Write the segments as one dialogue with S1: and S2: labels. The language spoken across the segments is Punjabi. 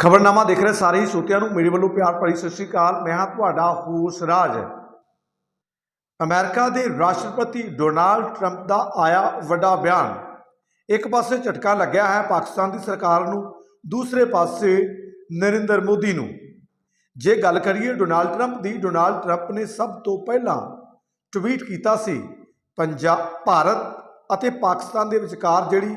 S1: ਖਬਰਨਾਮਾ ਦੇਖ ਰਹੇ ਸਾਰੇ ਹੀ ਸਰੋਤਿਆਂ ਨੂੰ, ਮੇਰੇ ਵੱਲੋਂ ਪਿਆਰ ਭਰੀ ਸਤਿ ਸ਼੍ਰੀ ਅਕਾਲ। ਮੈਂ ਹਾਂ ਤੁਹਾਡਾ ਹੋਸ ਰਾਜ। ਅਮਰੀਕਾ ਦੇ ਰਾਸ਼ਟਰਪਤੀ ਡੋਨਾਲਡ ਟਰੰਪ ਦਾ ਆਇਆ ਵੱਡਾ ਬਿਆਨ। ਇੱਕ ਪਾਸੇ ਝਟਕਾ ਲੱਗਿਆ ਹੈ ਪਾਕਿਸਤਾਨ ਦੀ ਸਰਕਾਰ ਨੂੰ, ਦੂਸਰੇ ਪਾਸੇ ਨਰਿੰਦਰ ਮੋਦੀ ਨੂੰ। ਜੇ ਗੱਲ ਕਰੀਏ ਡੋਨਾਲਡ ਟਰੰਪ ਦੀ, ਡੋਨਾਲਡ ਟਰੰਪ ਨੇ ਸਭ ਤੋਂ ਪਹਿਲਾਂ ਟਵੀਟ ਕੀਤਾ ਸੀ ਪੰਜਾਬ ਭਾਰਤ ਅਤੇ ਪਾਕਿਸਤਾਨ ਦੇ ਵਿਚਕਾਰ ਜਿਹੜੀ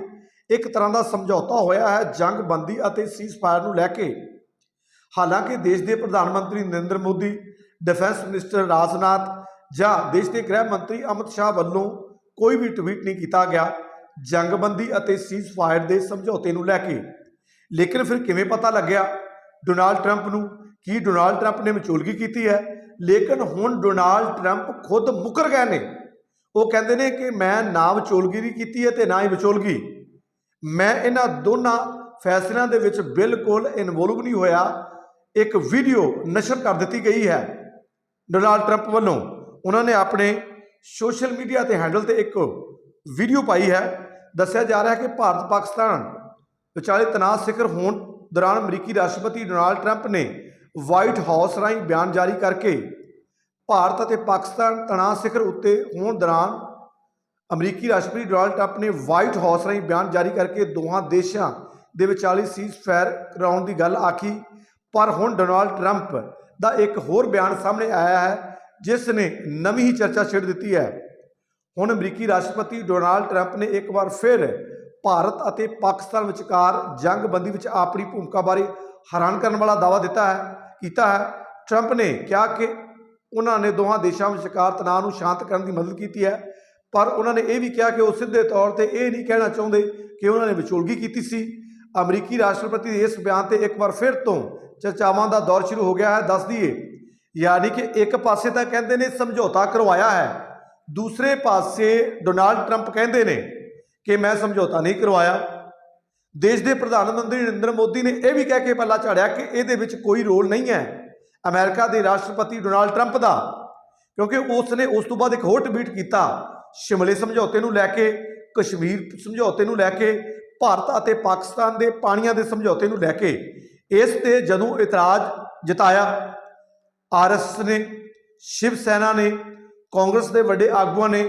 S1: ਇੱਕ ਤਰ੍ਹਾਂ ਦਾ ਸਮਝੌਤਾ ਹੋਇਆ ਹੈ ਜੰਗਬੰਦੀ ਅਤੇ ਸੀਜ਼ਫਾਇਰ ਨੂੰ ਲੈ ਕੇ। ਹਾਲਾਂਕਿ ਦੇਸ਼ ਦੇ ਪ੍ਰਧਾਨ ਮੰਤਰੀ ਨਰਿੰਦਰ ਮੋਦੀ ਡਿਫੈਂਸ ਮਿਨਿਸਟਰ ਰਾਜਨਾਥ ਜਾਂ ਦੇਸ਼ ਦੇ ਗ੍ਰਹਿ ਮੰਤਰੀ ਅਮਿਤ ਸ਼ਾਹ ਵੱਲੋਂ ਕੋਈ ਵੀ ਟਵੀਟ ਨਹੀਂ ਕੀਤਾ ਗਿਆ। ਜੰਗਬੰਦੀ ਅਤੇ ਸੀਜ਼ਫਾਇਰ ਦੇ ਸਮਝੌਤੇ ਨੂੰ ਲੈ ਕੇ। ਲੇਕਿਨ ਫਿਰ ਕਿਵੇਂ ਪਤਾ ਲੱਗਿਆ? ਡੋਨਾਲਡ ਟਰੰਪ ਨੂੰ ਕੀ ਡੋਨਾਲਡ ਟਰੰਪ ਨੇ ਵਿਚੋਲਗੀ ਕੀਤੀ ਹੈ? ਲੇਕਿਨ ਹੁਣ ਡੋਨਾਲਡ ਟਰੰਪ ਖੁਦ ਮੁਕਰ ਗਏ ਨੇ। ਉਹ ਕਹਿੰਦੇ ਨੇ ਕਿ ਮੈਂ ਨਾ ਵਿਚੋਲਗੀ ਕੀਤੀ ਹੈ ਤੇ ਨਾ ਹੀ ਵਿਚੋਲਗੀ। ਮੈਂ ਇਹਨਾਂ ਦੋਨਾਂ ਫੈਸਲਿਆਂ ਦੇ ਵਿੱਚ ਬਿਲਕੁਲ ਇਨਵੋਲਵ ਨਹੀਂ ਹੋਇਆ। ਇੱਕ ਵੀਡੀਓ ਨਸ਼ਰ ਕਰ ਦਿੱਤੀ ਗਈ ਹੈ ਡੋਨਾਲਡ ਟਰੰਪ ਵੱਲੋਂ। ਉਹਨਾਂ ਨੇ ਆਪਣੇ ਸੋਸ਼ਲ ਮੀਡੀਆ ਤੇ ਹੈਂਡਲ ਤੇ ਇੱਕ ਵੀਡੀਓ ਪਾਈ ਹੈ। ਦੱਸਿਆ ਜਾ ਰਿਹਾ ਹੈ ਕਿ ਭਾਰਤ ਪਾਕਿਸਤਾਨ ਵਿਚਾਲੇ ਤਣਾਅ ਸਿਖਰ ਹੋਣ ਦੌਰਾਨ ਅਮਰੀਕੀ ਰਾਸ਼ਟਰਪਤੀ ਡੋਨਾਲਡ ਟਰੰਪ ਨੇ ਵਾਈਟ ਹਾਊਸ ਰਾਹੀਂ ਬਿਆਨ ਜਾਰੀ ਕਰਕੇ ਭਾਰਤ ਅਤੇ ਪਾਕਿਸਤਾਨ ਤਣਾਅ ਸਿਖਰ ਉੱਤੇ ਹੋਣ ਦੌਰਾਨ ਅਮਰੀਕੀ ਰਾਸ਼ਟਰਪਤੀ ਡੋਨਾਲਡ ਟਰੰਪ ਨੇ ਵਾਈਟ ਹਾਊਸ ਰਾਹੀਂ ਬਿਆਨ ਜਾਰੀ ਕਰਕੇ ਦੋਹਾਂ ਦੇਸ਼ਾਂ ਦੇ ਵਿਚਾਲੇ ਸੀਜ਼ ਫਾਇਰ ਕਰਾਉਣ ਦੀ ਗੱਲ ਆਖੀ। ਪਰ ਹੁਣ ਡੋਨਾਲਡ ਟਰੰਪ ਦਾ ਇੱਕ ਹੋਰ ਬਿਆਨ ਸਾਹਮਣੇ ਆਇਆ ਹੈ, ਜਿਸ ਨੇ ਨਵੀਂ ਹੀ ਚਰਚਾ ਛੇੜ ਦਿੱਤੀ ਹੈ। ਹੁਣ ਅਮਰੀਕੀ ਰਾਸ਼ਟਰਪਤੀ ਡੋਨਾਲਡ ਟਰੰਪ ਨੇ ਇੱਕ ਵਾਰ ਫਿਰ ਭਾਰਤ ਅਤੇ ਪਾਕਿਸਤਾਨ ਵਿਚਕਾਰ ਜੰਗਬੰਦੀ ਵਿੱਚ ਆਪਣੀ ਭੂਮਿਕਾ ਬਾਰੇ ਹੈਰਾਨ ਕਰਨ ਵਾਲਾ ਦਾਅਵਾ ਦਿੱਤਾ ਹੈ, ਕੀਤਾ ਹੈ। ਟਰੰਪ ਨੇ ਕਿਹਾ ਕਿ ਉਹਨਾਂ ਨੇ ਦੋਹਾਂ ਦੇਸ਼ਾਂ ਵਿਚਕਾਰ ਤਣਾਅ ਨੂੰ ਸ਼ਾਂਤ ਕਰਨ ਦੀ ਮਦਦ ਕੀਤੀ ਹੈ। ਪਰ ਉਹਨਾਂ ਨੇ ਇਹ ਵੀ ਕਿਹਾ ਕਿ ਉਹ ਸਿੱਧੇ ਤੌਰ ਤੇ ਇਹ ਨਹੀਂ ਕਹਿਣਾ ਚਾਹੁੰਦੇ ਕਿ ਉਹਨਾਂ ਨੇ ਵਿਚੋਲਗੀ ਕੀਤੀ ਸੀ। ਅਮਰੀਕੀ ਰਾਸ਼ਟਰਪਤੀ ਦੇ ਇਸ ਬਿਆਨ ਤੇ ਇੱਕ ਵਾਰ ਫਿਰ ਤੋਂ ਚਰਚਾਵਾਂ ਦਾ ਦੌਰ ਸ਼ੁਰੂ ਹੋ ਗਿਆ ਹੈ। ਦੱਸ ਦਈਏ, ਯਾਨੀ ਕਿ ਇੱਕ ਪਾਸੇ ਤਾਂ ਕਹਿੰਦੇ ਨੇ ਸਮਝੌਤਾ ਕਰਵਾਇਆ ਹੈ, ਦੂਸਰੇ ਪਾਸੇ ਡੋਨਾਲਡ ਟਰੰਪ ਕਹਿੰਦੇ ਨੇ ਕਿ ਮੈਂ ਸਮਝੌਤਾ ਨਹੀਂ ਕਰਵਾਇਆ। ਦੇਸ਼ ਦੇ ਪ੍ਰਧਾਨ ਮੰਤਰੀ ਨਰਿੰਦਰ ਮੋਦੀ ਨੇ ਇਹ ਵੀ ਕਹਿ ਕੇ ਪੱਲਾ ਝਾੜਿਆ ਕਿ ਇਹਦੇ ਵਿੱਚ ਕੋਈ ਰੋਲ ਨਹੀਂ ਹੈ। ਅਮਰੀਕਾ ਦੇ ਰਾਸ਼ਟਰਪਤੀ ਡੋਨਾਲਡ ਟਰੰਪ ਦਾ, ਕਿਉਂਕਿ ਉਸ ਨੇ ਉਸ ਤੋਂ ਬਾਅਦ ਇੱਕ ਹੋਰ ਟਵੀਟ ਕੀਤਾ ਸ਼ਿਮਲੇ ਸਮਝੌਤੇ ਨੂੰ ਲੈ ਕੇ, ਕਸ਼ਮੀਰ ਸਮਝੌਤੇ ਨੂੰ ਲੈ ਕੇ, ਭਾਰਤ ਅਤੇ ਪਾਕਿਸਤਾਨ ਦੇ ਪਾਣੀਆਂ ਦੇ ਸਮਝੌਤੇ ਨੂੰ ਲੈ ਕੇ, ਇਸ ਤੇ ਜਦੋਂ ਇਤਰਾਜ਼ ਜਤਾਇਆ ਆਰਐਸ ਨੇ, ਸ਼ਿਵ ਸੈਨਾ ਨੇ, ਕਾਂਗਰਸ ਦੇ ਵੱਡੇ ਆਗੂਆਂ ਨੇ,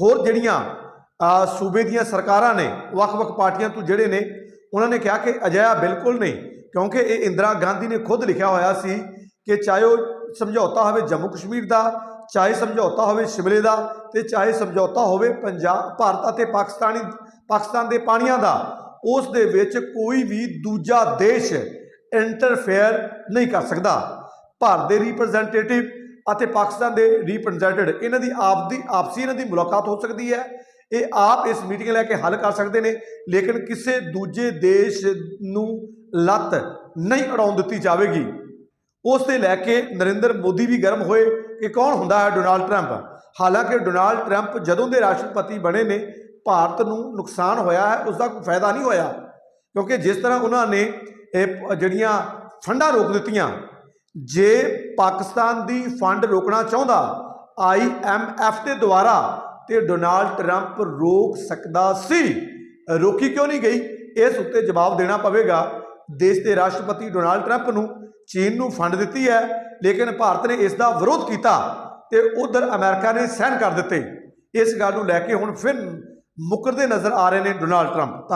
S1: ਹੋਰ ਜਿਹੜੀਆਂ ਸੂਬੇ ਦੀਆਂ ਸਰਕਾਰਾਂ ਨੇ, ਵੱਖ-ਵੱਖ ਪਾਰਟੀਆਂ ਤੋਂ ਜਿਹੜੇ ਨੇ, ਉਹਨਾਂ ਨੇ ਕਿਹਾ ਕਿ ਅਜਿਹਾ ਬਿਲਕੁਲ ਨਹੀਂ, ਕਿਉਂਕਿ ਇਹ ਇੰਦਰਾ ਗਾਂਧੀ ਨੇ ਖੁਦ ਲਿਖਿਆ ਹੋਇਆ ਸੀ ਕਿ ਚਾਹੇ ਉਹ ਸਮਝੌਤਾ ਹੋਵੇ ਜੰਮੂ ਕਸ਼ਮੀਰ ਦਾ ਚਾਹੇ ਸਮਝੌਤਾ ਹੋਵੇ ਸ਼ਿਮਲੇ ਦਾ ਤੇ ਚਾਹੇ ਸਮਝੌਤਾ ਹੋਵੇ ਪੰਜਾਬ, ਭਾਰਤ ਅਤੇ ਪਾਕਿਸਤਾਨੀ, ਪਾਕਿਸਤਾਨ ਦੇ ਪਾਣੀਆਂ ਦਾ, ਉਸ ਦੇ ਵਿੱਚ ਕੋਈ ਵੀ ਦੂਜਾ ਦੇਸ਼ ਇੰਟਰਫੇਅਰ ਨਹੀਂ ਕਰ ਸਕਦਾ। ਭਾਰਤ ਦੇ ਰਿਪਰੈਜ਼ੈਂਟੇਟਿਵ ਅਤੇ ਪਾਕਿਸਤਾਨ ਦੇ ਰਿਪਰੈਜ਼ੈਂਟਡ ਇਹਨਾਂ ਦੀ ਆਪਦੀ ਆਪਸੀ ਇਹਨਾਂ ਦੀ ਮੁਲਾਕਾਤ ਹੋ ਸਕਦੀ ਹੈ। ਇਹ ਆਪ ਇਸ ਮੀਟਿੰਗ ਲੈ ਕੇ ਹੱਲ ਕਰ ਸਕਦੇ ਨੇ, ਲੇਕਿਨ ਕਿਸੇ ਦੂਜੇ ਦੇਸ਼ ਨੂੰ ਲੱਤ ਨਹੀਂ ਅੜਾਉਣ ਦਿੱਤੀ ਜਾਵੇਗੀ। ਉਸ ਤੇ ਲੈ ਕੇ ਨਰਿੰਦਰ ਮੋਦੀ ਵੀ ਗਰਮ ਹੋਏ ਕਿ ਕੌਣ ਹੁੰਦਾ ਹੈ ਡੋਨਾਲਡ ਟਰੰਪ? ਹਾਲਾਂਕਿ ਡੋਨਾਲਡ ਟਰੰਪ ਜਦੋਂ ਦੇ ਰਾਸ਼ਟਰਪਤੀ ਬਣੇ ਨੇ, ਭਾਰਤ ਨੂੰ ਨੁਕਸਾਨ ਹੋਇਆ ਹੈ ਉਸ ਦਾ ਕੋਈ ਫਾਇਦਾ ਨਹੀਂ ਹੋਇਆ। ਕਿਉਂਕਿ ਜਿਸ ਤਰ੍ਹਾਂ ਉਹਨਾਂ ਨੇ ਇਹ ਜਿਹੜੀਆਂ ਫੰਡਾਂ ਰੋਕ ਦਿੱਤੀਆਂ, ਜੇ ਪਾਕਿਸਤਾਨ ਦੀ ਫੰਡ ਰੋਕਣਾ ਚਾਹੁੰਦਾ ਆਈਐਮਐਫ ਦੇ ਦੁਆਰਾ ਤੇ ਡੋਨਾਲਡ ਟਰੰਪ ਰੋਕ ਸਕਦਾ ਸੀ। ਰੋਕੀ ਕਿਉਂ ਨਹੀਂ ਗਈ? ਇਸ ਉੱਤੇ ਜਵਾਬ ਦੇਣਾ ਪਵੇਗਾ। ਦੇਸ਼ ਦੇ ਰਾਸ਼ਟਰਪਤੀ ਡੋਨਾਲਡ ਟਰੰਪ ਨੂੰ ਚੀਨ ਨੂੰ ਫੰਡ ਦਿੱਤੀ ਹੈ, ਲੇਕਿਨ ਭਾਰਤ ਨੇ ਇਸ ਦਾ ਵਿਰੋਧ ਕੀਤਾ ਤੇ ਉਧਰ ਅਮਰੀਕਾ ਨੇ ਸਹਿਨ ਕਰ ਦਿੱਤੇ। ਇਸ ਗੱਲ ਨੂੰ ਲੈ ਕੇ ਹੁਣ ਫਿਰ ਮੁਕਰਦੇ ਨਜ਼ਰ ਆ ਰਹੇ ਨੇ ਡੋਨਾਲਡ ਟਰੰਪ।